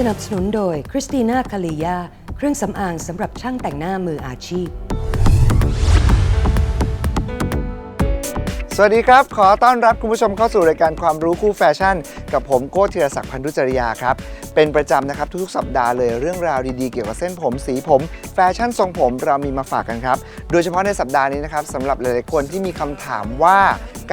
สนับสนุนโดยคริสติน่าคาลียาเครื่องสำอางสำหรับช่างแต่งหน้ามืออาชีพ สวัสดีครับ ขอต้อนรับคุณผู้ชมเข้าสู่รายการความรู้คู่แฟชั่น กับผมโก้ธีรศักดิ์พันธุจริยาครับ เป็นประจำนะครับทุกๆสัปดาห์เลยเรื่องราวดีๆ เกี่ยวกับเส้นผม สีผม แฟชั่นทรงผมเรามีมาฝากกันครับ โดยเฉพาะในสัปดาห์นี้นะครับสำหรับหลายๆคนที่มีคำถามว่า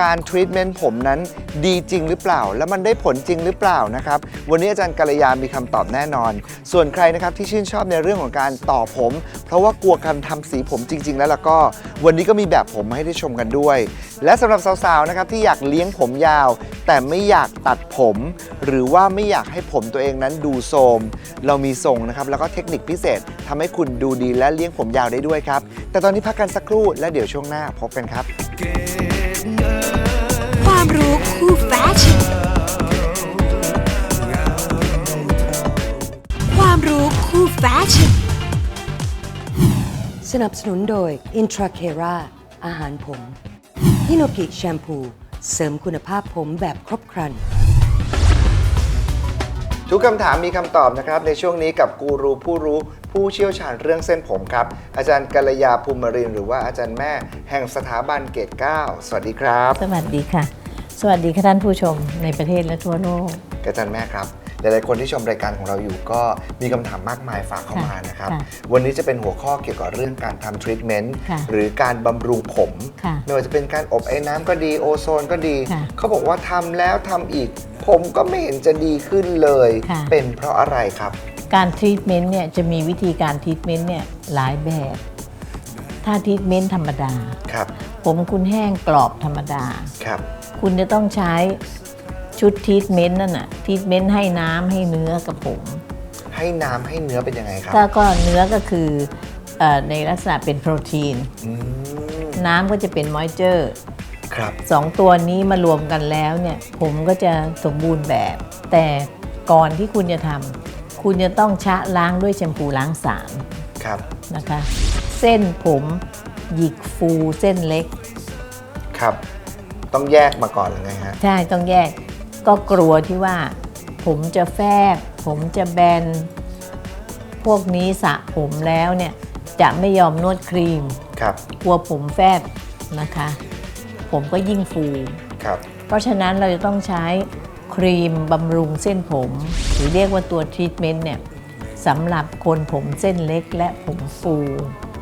การทรีทเมนต์ผมนั้นดีจริงหรือเปล่า แล้วมันได้ผลจริงหรือเปล่านะครับ วันนี้อาจารย์กัลยามีคำตอบแน่นอน ส่วนใครนะครับที่ชื่นชอบในเรื่องของการต่อผม เพราะว่ากลัวการทำสีผมจริง ๆ แล้วล่ะก็ วันนี้ก็มีแบบผมมาให้ได้ชมกันด้วย และสำหรับสาวๆนะครับที่อยากเลี้ยงผมยาว แต่ไม่อยากตัดผม หรือว่าไม่อยากให้ผมตัวเองนั้นดูโทรมเรามีทรงนะครับแล้วก็เทคนิคพิเศษทำให้คุณดูดีและเลี้ยงผมยาวได้ด้วยครับ แต่ตอนนี้พักกันสักครู่และเดี๋ยวช่วงหน้าพบกันครับ ความรู้คู่แฟชั่นความรู้คู่แฟชั่นสนับสนุนโดย i n t r a c e r a อาหารผม ฮิโนกิแชมพู เสริมคุณภาพผมแบบครบครัน ทุกคำถามมีคำตอบนะครับ ในช่วงนี้กับกูรูผู้รู้ผู้เชี่ยวชาญเรื่องเส้นผมครับ อาจารย์กัลยาภูมิรินทร์หรือว่าอาจารย์แม่แห่งสถาบันเกตเก้าสวัสดีครับ สวัสดีค่ะ สวัสดีค่ะท่านผู้ชมในประเทศและทั่วโลก อาจารย์แม่ครับ หลายๆคนที่ชมรายการของเราอยู่ก็มีคำถามมากมายฝากเข้ามานะครับ ค่ะวันนี้จะเป็นหัวข้อเกี่ยวกับเรื่องการทำทรีทเมนต์ค่ะหรือการบำรุงผม ค่ะไม่ว่าจะเป็นการอบไอ้น้ำก็ดีโอโซนก็ดี ค่ะเขาบอกว่าทำแล้วทำอีก ผมก็ไม่เห็นจะดีขึ้นเลย ค่ะ เป็นเพราะอะไรครับ การทรีทเมนต์เนี่ยจะมีวิธีการทรีทเมนต์เนี่ยหลายแบบ ถ้าทรีทเมนต์ธรรมดา ครับ ผมคุณแห้งกรอบธรรมดา ครับ คุณจะต้องใช้ ชุดทรีทเมนต์นั่นน่ะทรีทเมนต์ให้น้ำให้เนื้อกับผม ให้น้ำให้เนื้อเป็นยังไงครับก็ก็เนื้อก็คือเออในลักษณะเป็นโปรตีน อืมน้ำก็จะเป็นมอยเจอร์ครับสองตัวนี้มารวมกันแล้วเนี่ย ผมก็จะสมบูรณ์แบบ แต่ก่อนที่คุณจะทำคุณจะต้องชะล้างด้วยแชมพูล้างสาร ครับนะคะเส้นผมหยิกฟูเส้นเล็ก ครับ ต้องแยกมาก่อนหรือไงฮะ ใช่ต้องแยก ก็กลัวที่ว่า ผมจะแฟบ ผมจะแบน พวกนี้สระผมแล้วเนี่ยจะไม่ยอมนวดครีม ครับ กลัวผมแฟบนะคะ ผมก็ยิ่งฟู ครับ เพราะฉะนั้นเราจะต้องใช้ครีมบำรุงเส้นผม หรือเรียกว่าตัวทรีทเมนต์เนี่ยสำหรับคนผมเส้นเล็กและผมฟู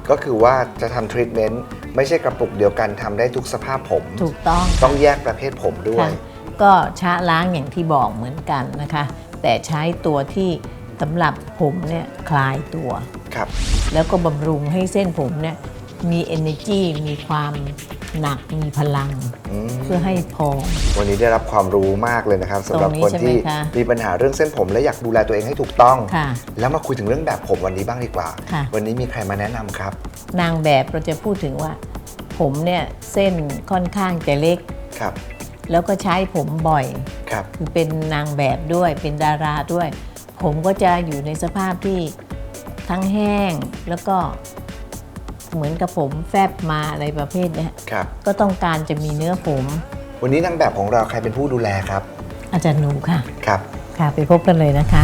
ก็คือว่าจะทำทรีทเมนต์ไม่ใช่กระปุกเดียวกันทำได้ทุกสภาพผม ถูกต้อง ต้องแยกประเภทผมด้วย ค่ะ ก็ชะล้างอย่างที่บอกเหมือนกันนะคะ แต่ใช้ตัวที่สำหรับผมเนี่ยคลายตัว ครับ แล้วก็บำรุงให้เส้นผมเนี่ยมี energy มีความหนักมีพลัง อืมเพื่อให้พอง วันนี้ได้รับความรู้มากเลยนะครับสำหรับตรงนี้คนใช่ไหมที่คะ มีปัญหาเรื่องเส้นผมและอยากดูแลตัวเองให้ถูกต้อง ค่ะ แล้วมาคุยถึงเรื่องแบบผมวันนี้บ้างดีกว่า ค่ะ วันนี้มีใครมาแนะนำครับ นางแบบเราจะพูดถึงว่า ผมเนี่ยเส้นค่อนข้างจะเล็ก ครับ แล้วก็ใช้ผมบ่อย ครับ คือเป็นนางแบบด้วยเป็นดาราด้วย ผมก็จะอยู่ในสภาพที่ทั้งแห้งแล้วก็เหมือนกับผมแฟบมาอะไรประเภทเนี้ยครับ ก็ต้องการจะมีเนื้อผม วันนี้นางแบบของเราใครเป็นผู้ดูแลครับ อาจารย์หนูค่ะ ครับ ค่ะ ไปพบกันเลยนะคะ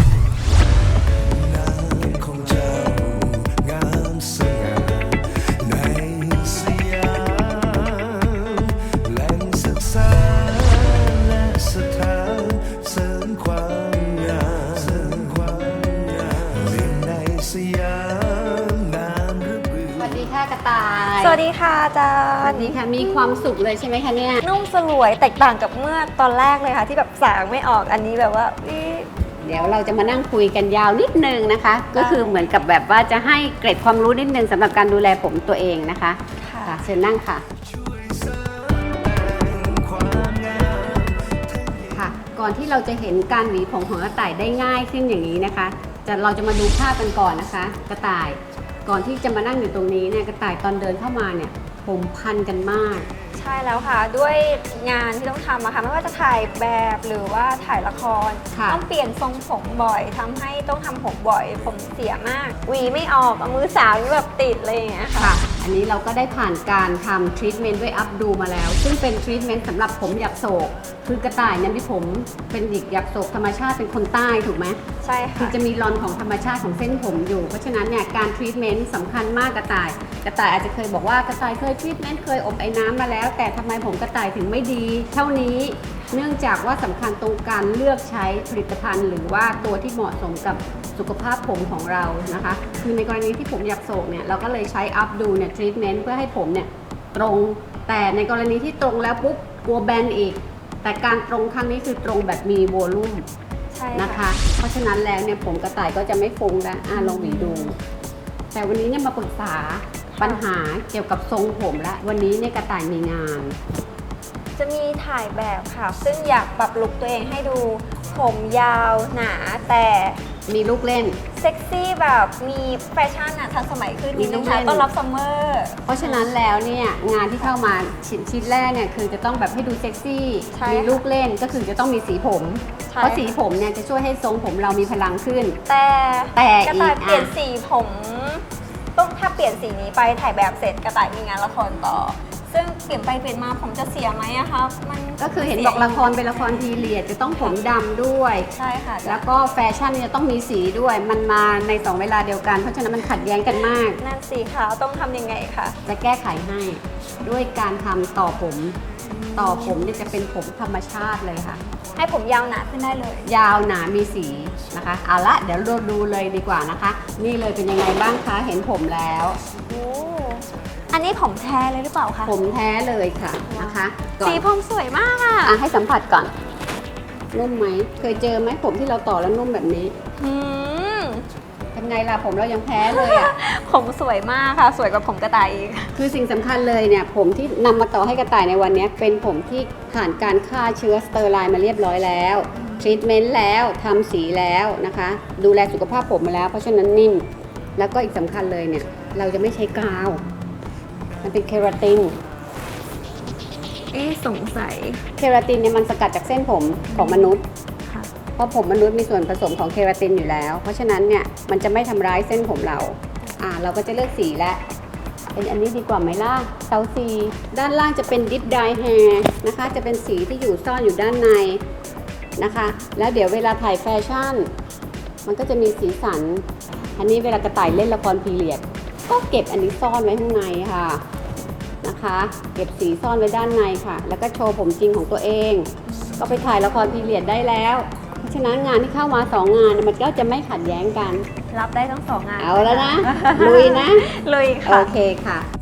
วัสย์ดีค่ะ มีความสุขเลยใช่ไหมคะเนี่ย นุ่มสลวยแตกต่างกับเมื่อตอนแรกเลยค่ะ ที่แบบสางไม่ออกอันนี้แบบว่าอุ๊ย เดี๋ยวเราจะมานั่งคุยกันยาวนิดนึงนะคะ ก็คือเหมือนกับแบบว่าจะให้เกร็ดความรู้นิดนึงสำหรับการดูแลผมตัวเองนะคะค่ะ เชิญนั่งค่ะ ค่ะก่อนที่เราจะเห็นการหวีผมของกระต่ายได้ง่ายขึ้นอย่างนี้นะคะ จะเราจะมาดูภาพกันก่อนนะคะ กระต่าย ก่อนที่จะมานั่งอยู่ตรงนี้เนี่ยกระต่ายตอนเดินเข้ามาเนี่ย ผมพันกันมาก ใช่แล้วค่ะ ด้วยงานที่ต้องทำอะค่ะไม่ว่าจะถ่ายแบบหรือว่าถ่ายละคร ค่ะ ต้องเปลี่ยนทรงผมบ่อยทำให้ต้องทำผมบ่อย ผมเสียมากหวีไม่ออกเอามือสาวนี่แบบติดเลยอย่างเงี้ยค่ะ ค่ะ อันนี้เราก็ได้ผ่านการทำทรีทเมนต์ด้วยอัพดูมาแล้ว ซึ่งเป็นทรีทเมนต์สำหรับผมหยักโศก คือกระต่ายเนี่ยมีผมเป็นหยิกหยักโศกธรรมชาติเป็นคนใต้ถูกไหมใช่คือค่ะ จะมีรอนของธรรมชาติของเส้นผมอยู่ เพราะฉะนั้นเนี่ยการทรีทเมนต์สำคัญมากกระต่าย กระต่ายอาจจะเคยบอกว่ากระต่ายเคยทรีทเมนต์เคยอบไอ้น้ำมาแล้ว แต่ทำไมผมกระต่ายถึงไม่ดี เท่านี้ เนื่องจากว่าสำคัญตรงการเลือกใช้ผลิตภัณฑ์ หรือว่าตัวที่เหมาะสมกับ สุขภาพผมของเรานะคะ คือในกรณีที่ผมอยากโศกเนี่ยเราก็เลยใช้อัพดูเนี่ยทรีทเมนต์เพื่อให้ผมเนี่ยตรง แต่ในกรณีที่ตรงแล้วปุ๊บกลัวแบนอีก แต่การตรงครั้งนี้คือตรงแบบมีโวลูมใช่นะคะ เพราะฉะนั้นแล้วเนี่ยผมกระต่ายก็จะไม่ฟุ้งแล้วอะลองหวีดู แต่วันนี้เนี่ยมาปรึกษาปัญหาเกี่ยวกับทรงผมและวันนี้เนี่ยกระต่ายมีงาน จะมีถ่ายแบบค่ะ ซึ่งอยากปรับลุคตัวเองให้ดูผมยาวหนาแต่ มีลูกเล่น เซ็กซี่แบบมีแฟชั่นอะทันสมัยขึ้นนิดนึงค่ะมีลูกเล่น ต้อนรับซัมเมอร์ เพราะฉะนั้นแล้วเนี่ยงานที่เข้ามาชิ้นชิ้นแรกเนี่ยคือจะต้องแบบให้ดูเซ็กซี่ใช่มีค่ะลูกเล่นก็คือจะต้องมีสีผม ใช่ เพราะสีผมเนี่ยจะช่วยให้ทรงผมเรามีพลังขึ้น แต่แต่กระต่ายอีกเปลี่ยนอะสีผม ต้องถ้าเปลี่ยนสีนี้ไปถ่ายแบบเสร็จกระต่ายมีงานละครต่อ ซึ่งเปลี่ยนไปเปลี่ยนมาผมจะเสียไหมอะคะมันก็คือเห็นบอกละครเป็นละครพีเรียดจะต้องผมดำด้วย ใช่ค่ะแล้วก็แฟชั่นเนี่ยต้องมีสีด้วย มันมาในสองเวลาเดียวกัน เพราะฉะนั้นมันขัดแย้งกันมาก นั่นสีขาวต้องทำยังไงคะจะแก้ไขให้ด้วยการทำต่อผม ต่อผมเนี่ยจะเป็นผมธรรมชาติเลยค่ะ ให้ผมยาวหนาขึ้นได้เลย ยาวหนามีสีนะคะ เอาละเดี๋ยวเราดูเลยดีกว่านะคะ นี่เลยเป็นยังไงบ้างคะ เห็นผมแล้ว โอ้ อันนี้ผมแท้เลยหรือเปล่าคะ ผมแท้เลยค่ะนะคะก่อนสีผมสวยมากอะอะให้สัมผัสก่อน นุ่มไหม เคยเจอไหมผมที่เราต่อแล้วนุ่มแบบนี้อืมเป็นไงล่ะผมเรายังแพ้เลยอะ ผมสวยมากค่ะ สวยกว่าผมกระต่ายอีก คือสิ่งสำคัญเลยเนี่ย ผมที่นำมาต่อให้กระต่ายในวันนี้เป็นผมที่ผ่านการฆ่าเชื้อสเตอร์ไลน์มาเรียบร้อยแล้วทรีทเมนต์แล้วทำสีแล้วนะคะ ดูแลสุขภาพผมมาแล้ว เพราะฉะนั้นนิ่ม แล้วก็อีกสำคัญเลยเนี่ย เราจะไม่ใช้กาว มันเป็นเคราติน เอ๊ะสงสัย เคราตินเนี่ยมันสกัดจากเส้นผมของมนุษย์ ค่ะ เพราะผมมนุษย์มีส่วนผสมของเคราตินอยู่แล้ว เพราะฉะนั้นเนี่ยมันจะไม่ทำร้ายเส้นผมเรา อ่า เราก็จะเลือกสีแล้วเป็นอันนี้ดีกว่าไหมล่ะเซาซี ด้านล่างจะเป็นดิฟดายแฮร์นะคะ จะเป็นสีที่อยู่ซ่อนอยู่ด้านในนะคะ แล้วเดี๋ยวเวลาถ่ายแฟชั่น มันก็จะมีสีสัน อันนี้เวลากระต่ายเล่นละครพีเรียด ก็เก็บอันนี้ซ่อนไว้ข้างในค่ะ นะคะ เก็บสีซ่อนไว้ด้านในค่ะ แล้วก็โชว์ผมจริงของตัวเอง ก็ไปถ่ายละครพีเรียดได้แล้ว เพราะฉะนั้นงานที่เข้ามาสองงานเนี่ยมันก็จะไม่ขัดแย้งกัน รับได้ทั้งสองงานเอาแล้วนะ ลุยนะ ลุยโอค่ะเคค่ะ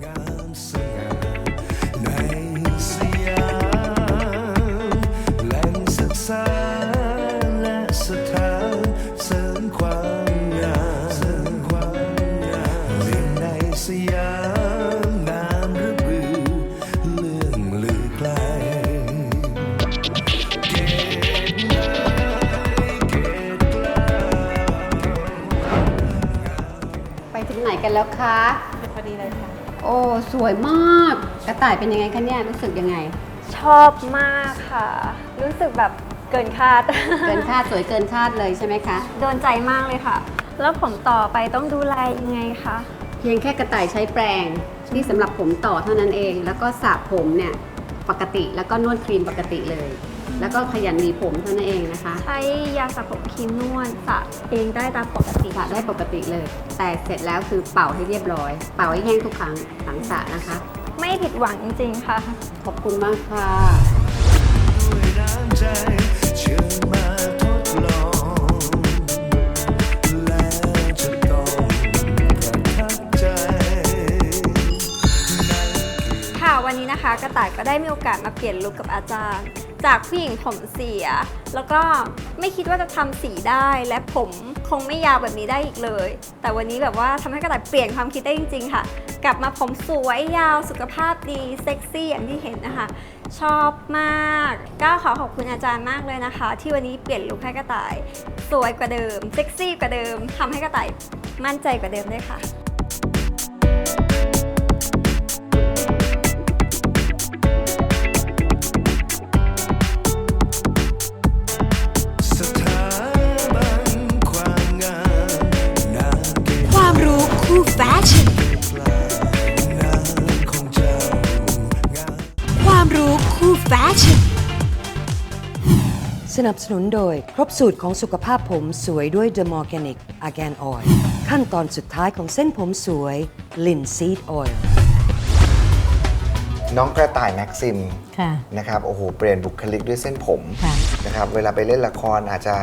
แล้วคะ พอดีเลยค่ะ โอ้สวยมากกระต่ายเป็นยังไงคะเนี่ยรู้สึกยังไง ชอบมากค่ะ รู้สึกแบบเกินคาด เกินคาดสวยเกินคาดเลยใช่ไหมคะ โดนใจมากเลยค่ะ แล้วผมต่อไปต้องดูแลยังไงคะเพียงแค่กระต่ายใช้แปรงที่สำหรับผมต่อเท่านั้นเอง แล้วก็สระผมเนี่ยปกติแล้วก็นวดครีมปกติเลย แล้วก็ขยันหวีผมเท่านั้นเองนะคะใช้ยาสระผมครีมนวดสระเองได้ตามปกติ สระได้ปกติเลย แต่เสร็จแล้วคือเป่าให้เรียบร้อย เป่าให้แห้งทุกครั้งหลังสระนะคะ ไม่ผิดหวังจริงๆค่ะ ขอบคุณมากค่ะ ด้วยน้ำใจเชิญมาทดลองแล้วจะต้องประทับใจ ค่ะวันนี้นะคะกระต่ายก็ได้มีโอกาสมาเปลี่ยนลุคกับอาจารย์ จากผู้หญิงผมเสีย แล้วก็ไม่คิดว่าจะทำสีได้และผมคงไม่ยาวแบบนี้ได้อีกเลย แต่วันนี้แบบว่าทำให้กระต่ายเปลี่ยนความคิดได้จริง ๆ ค่ะ กลับมาผมสวยยาวสุขภาพดีเซ็กซี่อย่างที่เห็นนะคะ ชอบมากก็ขอขอบคุณอาจารย์มากเลยนะคะ ที่วันนี้เปลี่ยนลุคให้กระต่าย สวยกว่าเดิมเซ็กซี่กว่าเดิมทำให้กระต่ายมั่นใจกว่าเดิมด้วยค่ะ สนับสนุนโดย ครบสูตรของสุขภาพผมสวยด้วย The Organic Argan Oil ขั้นตอนสุดท้ายของเส้นผมสวย Linseed Oil น้องกระต่ายแม็กซิมค่ะ นะครับโอ้โหเปลี่ยนบุคลิกด้วยเส้นผมค่ะนะครับเวลาไปเล่นละครอาจจะ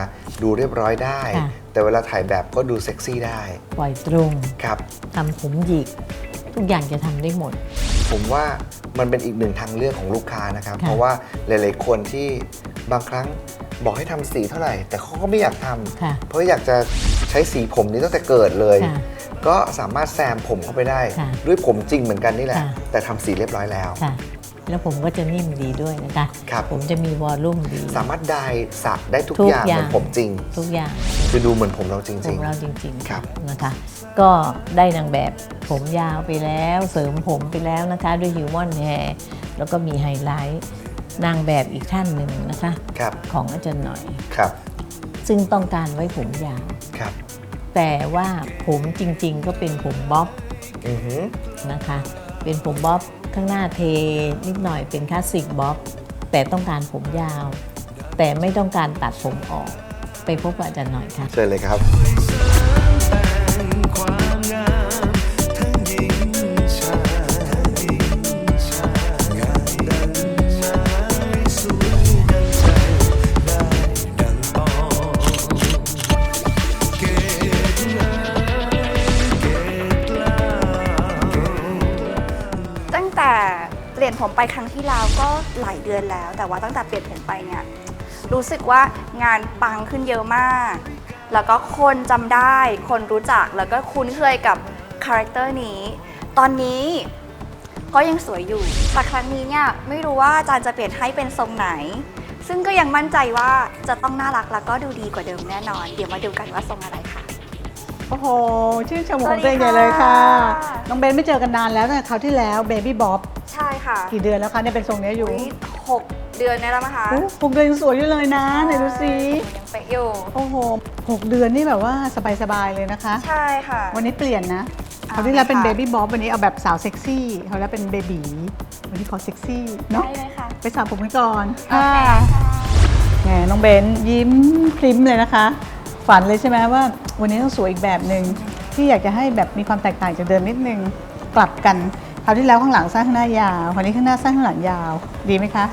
ดูเรียบร้อยได้ ค่ะ แต่เวลาถ่ายแบบก็ดูเซ็กซี่ได้ปล่อยตรงครับ ทำผมหยิก ทุกอย่างจะทำได้หมด ผมว่ามันเป็นอีกหนึ่งทางเลือกของลูกค้านะครับ ค่ะเพราะว่าหลาย ๆ คนที่ บางครั้งบอกให้ทำสีเท่าไหร่ แต่เขาก็ไม่อยากทำค่ะ เพราะอยากจะใช้สีผมนี้ตั้งแต่เกิดเลย ค่ะ ก็สามารถแซมผมเข้าไปได้ ค่ะด้วยผมจริงเหมือนกันนี่แหละ ค่ะ แต่ทำสีเรียบร้อยแล้ว ค่ะ แล้วผมก็จะนิ่มดีด้วยนะคะ ครับ ผมจะมีวอลลุ่มดี สามารถไดายสักได้ทุกทุกอย่างอย่าเหงมือนผมจริง ทุกอย่างคือดูเหมือนผมเราจผริงมเราจริงๆครับ นะคะ ก็ได้นางแบบผมยาวไปแล้ว เสริมผมไปแล้วนะคะ ด้วยฮิวมอนแฮร์แล้วก็มีไฮไลท์ นางแบบอีกท่านหนึ่งนะคะๆครับของอาจารย์หน่อยครับ ซึ่งต้องการไว้ผมยาวครับ แต่ว่าผมจริงๆก็เป็นผมบ๊อบอือหือนะคะ เป็นผมบ๊อบข้างหน้าเทนิดหน่อยเป็นคลาสสิกบ๊อบแต่ต้องการผมยาว แต่ไม่ต้องการตัดผมออก ไปพบกับอาจารย์หน่อยค่ะเชิญเลยครับ ผมไปครั้งที่แล้วก็หลายเดือนแล้ว แต่ว่าตั้งแต่เปลี่ยนผมไปเนี่ยรู้สึกว่างานปังขึ้นเยอะมาก แล้วก็คนจำได้ คนรู้จักแล้วก็คุ้นเคยกับคาแรคเตอร์นี้ ตอนนี้ก็ยังสวยอยู่ แต่ครั้งนี้เนี่ยไม่รู้ว่าอาจารย์จะเปลี่ยนให้เป็นทรงไหน ซึ่งก็ยังมั่นใจว่าจะต้องน่ารักแล้วก็ดูดีกว่าเดิมแน่นอน เดี๋ยวมาดูกันว่าทรงอะไรค่ะ โอ้โห ชื่นชมสขวัอสงดีตัวเองใหญ่เลยค่ะค่ะ น้องเบนไม่เจอกันนานแล้วตั้งแต่คราวที่แล้วเบบี้บ๊อบใช่ค่ะกี่เดือนแล้วคะเนี่ยเป็นทรงเนี้ยอยู่อุ๊ยหกเดือนได้แล้วมั้งคะโอ้ผมเดือนยังสวยอยู่เลยนะไหนดูสิยังเป๊ะอยู่ โอ้โหหกเดือนนี่แบบว่าสบายๆเลยนะคะ ใช่ค่ะ วันนี้เปลี่ยนนะอ่าคราวที่แล้วเป็นค่ะเบบี้บ๊อบวันนี้เอาแบบสาวเซ็กซี่คราวที่แล้วเป็นเบบีวันนี้ขอเซ็กซี่เนาะได้เลยค่ะไปสระผมกันก่อนโอเคอ่าค่ะ แหมน้องเบนยิ้มพริ้มเลยนะคะ ฝันเลยใช่ไหมว่า วันนี้ต้องสวยอีกแบบหนึ่งที่อยากจะให้แบบมีความแตกต่างจากเดิมนิดนึงกลับกันคราวที่แล้วข้างหลังสั้นข้างหน้ายาวคราวนี้ข้างหน้าสั้นข้างหลังยาว ดีไหมคะ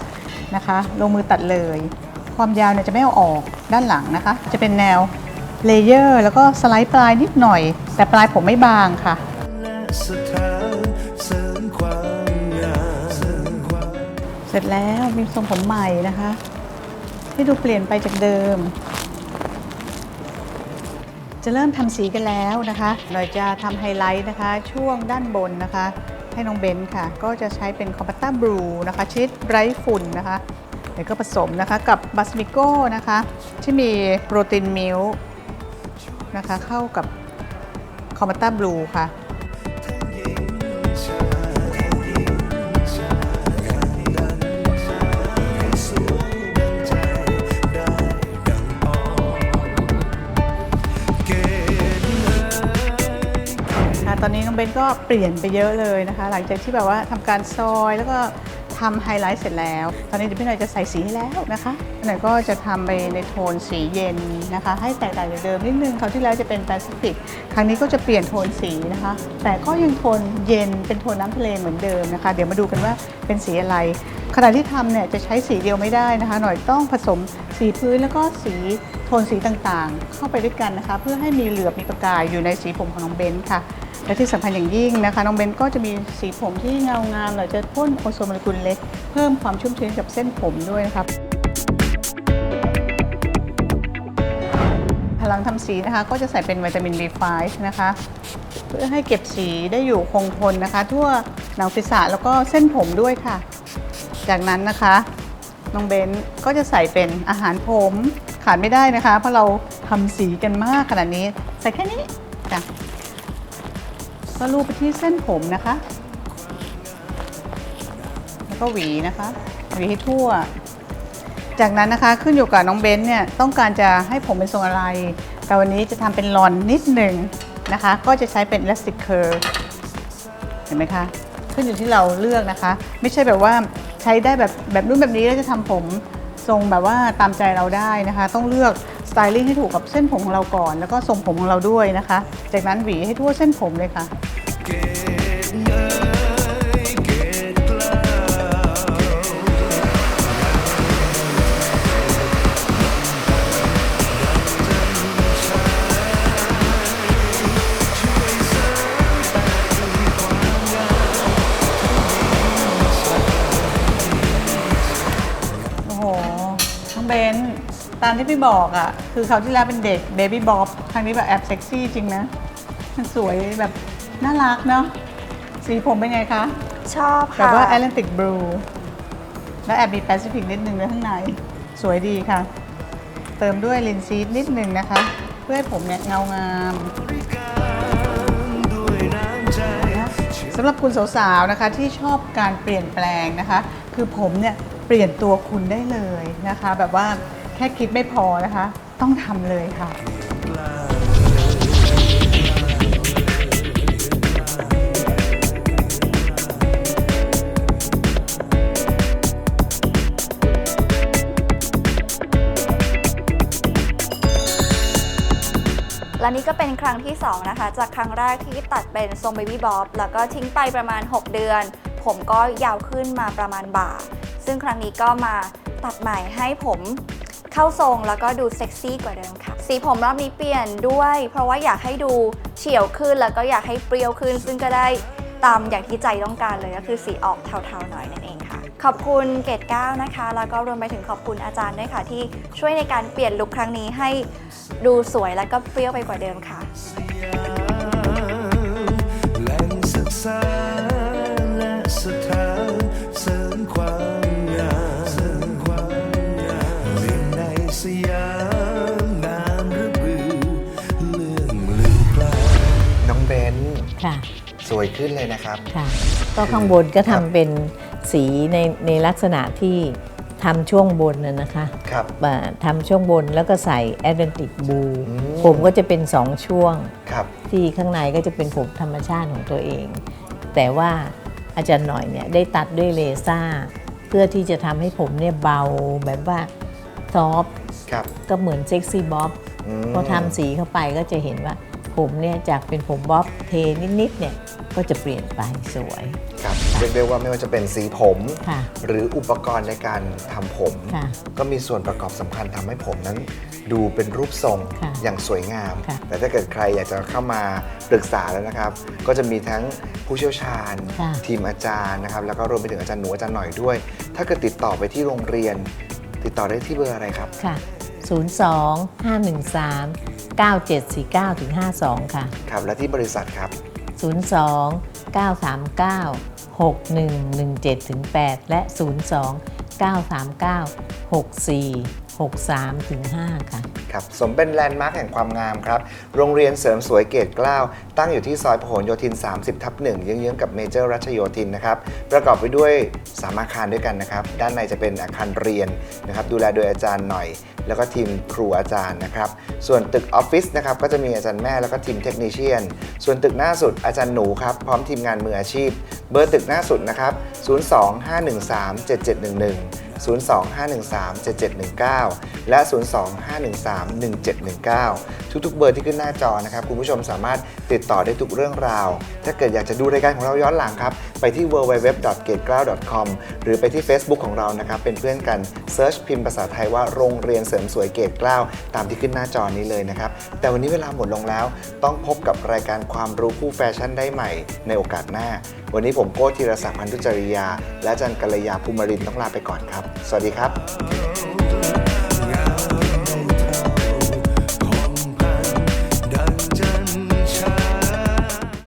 นะคะ ลงมือตัดเลย ความยาวเนี่ยจะไม่เอาออกด้านหลังนะคะ จะเป็นแนวเลเยอร์แล้วก็สไลด์ปลายนิดหน่อย แต่ปลายผมไม่บางค่ะและเสร็จแล้วมีทรงผมใหม่นะคะ ที่ดูเปลี่ยนไปจากเดิม จะเริ่มทำสีกันแล้วนะคะเราจะทำไฮไลท์นะคะ ช่วงด้านบนนะคะ ให้น้องเบนซ์ค่ะ ก็จะใช้เป็นคอมพัตต b บลูนะคะชิดไร้ฝุ่นนะคะแล้วก็ผสมนะคะกับบัสมิโก้นะคะ ที่มีโปรตีนมิลนะคะเข้ากับคอมพัตต b บลูค่ะ อนนี้น้องเบนก็เปลี่ยนไปเยอะเลยนะคะ หลังจากที่แบบว่าทำการซอยแล้วก็ทำไฮไลท์เสร็จแล้ว ตอนนี้เดี๋ยวพี่หน่อยจะใส่สีให้แล้วนะคะพี่หน่อยก็จะทำไปในโทนสีเย็นนะคะ ให้แตกต่างจากเดิมนิดนึงคราวที่แล้วจะเป็นแปซิฟิก ครั้งนี้ก็จะเปลี่ยนโทนสีนะคะ แต่ก็ยังโทนเย็นเป็นโทนน้ำทะเลเหมือนเดิมนะคะ เดี๋ยวมาดูกันว่าเป็นสีอะไร ขณะที่ทำเนี่ยจะใช้สีเดียวไม่ได้นะคะ หน่อยต้องผสมสีพื้นแล้วก็สีโทนสีต่างๆ เข้าไปด้วยกันนะคะ เพื่อให้มีเหลือบมีประกายอยู่ในสีผมของน้องเบนค่ะ และที่สำคัญอย่างยิ่งนะคะน้องเบนก็จะมีสีผมที่เงางามหน่อยจะพ่นโอโซโมเลกุลเล็ก เพิ่มความชุ่มชื้นกับเส้นผมด้วยนะคบพลังทำสีนะคะก็จะใส่เป็นวิตามิน B5 นะคะ เพื่อให้เก็บสีได้อยู่คงทนนะคะ ทั่วหนังศีรษะแล้วก็เส้นผมด้วยค่ะ จากนั้นนะคะน้องเบนก็จะใส่เป็นอาหารผมขาดไม่ได้นะคะ เพราะเราทำสีกันมากขนาดนี้ ใส่แค่นี้จ้ะก็ลูบไปที่เส้นผมนะคะ แล้วก็หวีนะคะหวีให้ทั่ว จากนั้นนะคะขึ้นอยู่กับน้องเบนเนี่ยต้องการจะให้ผมเป็นทรงอะไร แต่วันนี้จะทำเป็นลอนนิดหนึ่งนะคะ ก็จะใช้เป็น elastic curve เห็นไหมคะ ขึ้นอยู่ที่เราเลือกนะคะ ไม่ใช่แบบว่า ช้ได้แบบแบบนู้นแบบนี้แล้วจะทำผมทรงแบบว่าตามใจเราได้นะคะ ต้องเลือกสไตลิ่งให้ถูกกับเส้นผมของเราก่อน แล้วก็ทรงผมของเราด้วยนะคะ จากนั้นหวีให้ทั่วเส้นผมเลยค่ะามที่พี่บอกอะ่ะ คือเขาวที่แล้วเป็นเด็กเบบี้บ๊อบครั้งนี้แบบแอบเซ็กซี่จริงนะ มันสวยแบบน่ารักเนาะสีผมเป็นไงคะ ชอบแบค่ะบว่าแอตแลนติกบลูแล้วแอบมีแปซิฟิกนิดนึงในข้างใน สวยดีค่ะ เติมด้วยลินซีดนิดนึงนะคะ เพื่อให้ผมเนี่ยเงางามสำหรับคุณสาวๆ นะคะที่ชอบการเปลี่ยนแปลงนะคะ คือผมเนี่ยเปลี่ยนตัวคุณได้เลยนะคะ แบบว่า แค่คิดไม่พอนะคะ ต้องทำเลยค่ะ และนี่ก็เป็นครั้งที่ 2 นะคะ จากครั้งแรกที่ตัดเป็นทรงเบบี้บ๊อบแล้วก็ทิ้งไปประมาณ 6 เดือน ผมก็ยาวขึ้นมาประมาณบ่า ซึ่งครั้งนี้ก็มาตัดใหม่ให้ผม เข้าทรงแล้วก็ดูเซ็กซี่กว่าเดิมค่ะ สีผมรอบนี้เปลี่ยนด้วย เพราะว่าอยากให้ดูเฉียวขึ้นแล้วก็อยากให้เปรี้ยวขึ้น ซึ่งก็ได้ตามอย่างที่ใจต้องการเลยก็คือสีออกเทาๆหน่อยนั่นเองค่ะ ขอบคุณเกตก้าวนะคะ แล้วก็รวมไปถึงขอบคุณอาจารย์ด้วยค่ะ ที่ช่วยในการเปลี่ยนลุคครั้งนี้ให้ดูสวยแล้วก็เปรี้ยวไปกว่าเดิมค่ะ ขึ้นเลยนะครับ ค่ะก็ข้างบนก็ทำเป็นสีในในลักษณะที่ทำช่วงบนน่ะนะคะครับ อ่าทำช่วงบนแล้วก็ใส่แอดเ a นติกบูอืม ผมก็จะเป็นสองช่วง ครับ ที่ข้างในก็จะเป็นผมธรรมชาติของตัวเอง แต่ว่าอาจารย์หน่อยเนี่ยได้ตัดด้วยเลเซอร์เพื่อที่จะทำให้ผมเนี่ยเบาแบบว่าซอฟต์ครับก็เหมือนเซ็กซี่บ๊อบมพอทำสีเข้าไปก็จะเห็นว่า ผมเนี่ยจากเป็นผมบ๊อบเทนิดๆเนี่ยก็จะเปลี่ยนไปสวย ครับเรียกได้ว่าไม่ว่าจะเป็นสีผม ค่ะ หรืออุปกรณ์ในการทำผม ค่ะ ก็มีส่วนประกอบสำคัญทำให้ผมนั้น ดูเป็นรูปทรงค่ะอย่างสวยงาม ค่ะแต่ถ้าเกิดใครอยากจะเข้ามาปรึกษาแล้วนะครับ ก็จะมีทั้งผู้เชี่ยวชาญ ค่ะทีมอาจารย์นะครับ แล้วก็รวมไปถึงอาจารย์หนูอาจารย์หน่อยด้วย ถ้าเกิดติดต่อไปที่โรงเรียน ติดต่อได้ที่เบอร์อะไรครับ ค่ะ 02 513 9749ถึง52 ค่ะ ครับ และที่บริษัทครับ 02 939 6117ถึง8และ 02 939 64 63ถึง5ค่ะ ครับ สมเป็นแลนด์มาร์คแห่งความงามครับ โรงเรียนเสริมสวยเกตเกล้าตั้งอยู่ที่ซอยพหลโยธิน 30 ทับ1เยื้องๆกับเมเจอร์รัชโยธินนะครับ ประกอบไปด้วย 3 อาคารด้วยกันนะครับ ด้านในจะเป็นอาคารเรียนนะครับ ดูแลโดยอาจารย์หน่อย แล้วก็ทีมครูอาจารย์นะครับ ส่วนตึกออฟฟิศนะครับ ก็จะมีอาจารย์แม่แล้วก็ทีมเทคนิชเชียน ส่วนตึกหน้าสุดอาจารย์หนูครับ พร้อมทีมงานมืออาชีพ เบอร์ตึกหน้าสุดนะครับ 025137711 025137719 และ 025131719 ทุกๆ เบอร์ที่ขึ้นหน้าจอนะครับ คุณผู้ชมสามารถติดต่อได้ทุกเรื่องราว ถ้าเกิดอยากจะดูรายการของเราย้อนหลังครับ ไปที่ www.gateglau.com หรือไปที่ Facebook ของเรานะครับ เป็นเพื่อนกันเซิร์ชพิมพ์ภาษาไทยว่าโรงเรียนเสริมสวยเกตเกล้าตามที่ขึ้นหน้าจอนี้เลยนะครับ แต่วันนี้เวลาหมดลงแล้ว ต้องพบกับรายการความรู้คู่แฟชั่นได้ใหม่ในโอกาสหน้าวันนี้ผมโก้ธีรศักดิ์พันธุจริยา และอาจันกัลยาภูมิรินต้องลาไปก่อนครับ สวัสดีครับ